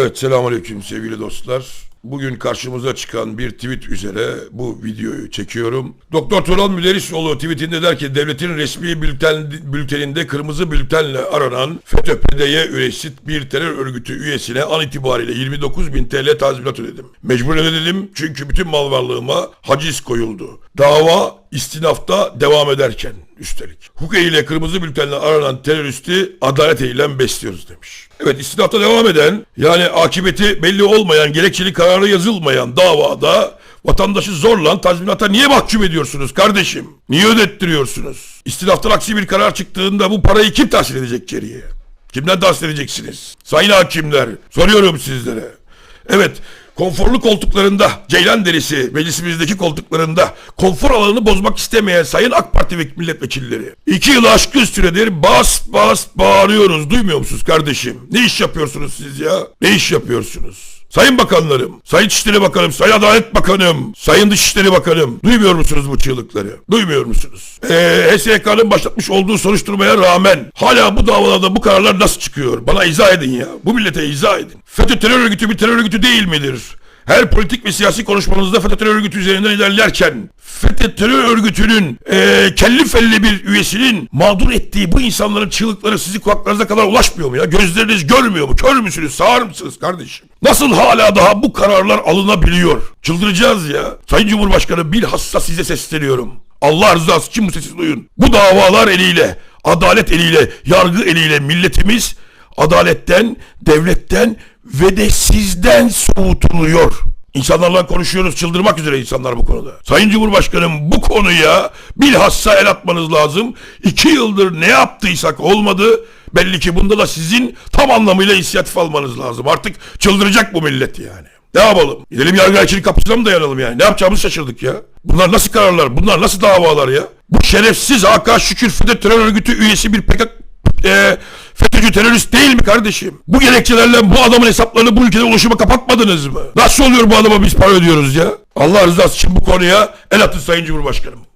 Evet selamünaleyküm sevgili dostlar. Bugün karşımıza çıkan bir tweet üzere bu videoyu çekiyorum. Doktor Turan Müderrisoğlu tweetinde der ki devletin resmi bülten, bülteninde kırmızı bültenle aranan FETÖ-PDY üyesi bir terör örgütü üyesine an itibariyle 29 bin TL tazminat ödedim. Mecbur ödedim çünkü bütün mal varlığıma haciz koyuldu. Dava istinafta devam ederken üstelik. Hukuk ile kırmızı bültenle aranan teröristi adalet eylem besliyoruz demiş. Evet istinafta devam eden yani akıbeti belli olmayan gerekçeli kararı yazılmayan davada vatandaşı zorla tazminata niye mahkum ediyorsunuz kardeşim? Niye ödettiriyorsunuz? İstinaftan aksi bir karar çıktığında bu parayı kim tahsil edecek geriye? Kimden tahsil edeceksiniz? Sayın hakimler soruyorum sizlere. Evet konforlu koltuklarında Ceylan derisi meclisimizdeki koltuklarında konfor alanını bozmak istemeyen sayın AK Parti ve milletvekilleri. iki yıl aşkın süredir bas bas bağırıyoruz duymuyor musunuz kardeşim? Ne iş yapıyorsunuz siz ya? Ne iş yapıyorsunuz? Sayın bakanlarım, Sayın İçişleri Bakanım, Sayın Adalet Bakanım, Sayın Dışişleri Bakanım duymuyor musunuz bu çığlıkları? Duymuyor musunuz? Ee, HSYK'nın başlatmış olduğu soruşturmaya rağmen hala bu davalarda bu kararlar nasıl çıkıyor? Bana izah edin ya. Bu millete izah edin. FETÖ terör örgütü bir terör örgütü değil midir? Her politik ve siyasi konuşmanızda FETÖ terör örgütü üzerinden ilerlerken FETÖ terör örgütünün eee kelli felli bir üyesinin mağdur ettiği bu insanların çığlıkları sizin kulaklarınıza kadar ulaşmıyor mu ya? Gözleriniz görmüyor mu? Kör müsünüz? Sağır mısınız kardeşim? Nasıl hala daha bu kararlar alınabiliyor? Çıldıracağız ya. Sayın Cumhurbaşkanı bilhassa size sesleniyorum. Allah rızası için bu sesi duyun. Bu davalar eliyle, adalet eliyle, yargı eliyle milletimiz adaletten, devletten ve de sizden soğutuluyor. İnsanlarla konuşuyoruz çıldırmak üzere insanlar bu konuda. Sayın Cumhurbaşkanım bu konuya bilhassa el atmanız lazım. İki yıldır ne yaptıysak olmadı. Belli ki bunda da sizin tam anlamıyla inisiyatif almanız lazım. Artık çıldıracak bu millet yani. Ne yapalım? Gidelim yargıçlık kapısına mı dayanalım yani? Ne yapacağımızı şaşırdık ya. Bunlar nasıl kararlar? Bunlar nasıl davalar ya? Bu şerefsiz Hakan Şükür FETÖ terör örgütü üyesi bir PKK e, FETÖ'cü terörist değil mi kardeşim? Bu gerekçelerle bu adamın hesaplarını bu ülkede ulaşıma kapatmadınız mı? Nasıl oluyor bu adama biz para ödüyoruz ya? Allah rızası için bu konuya el atın Sayın Cumhurbaşkanım.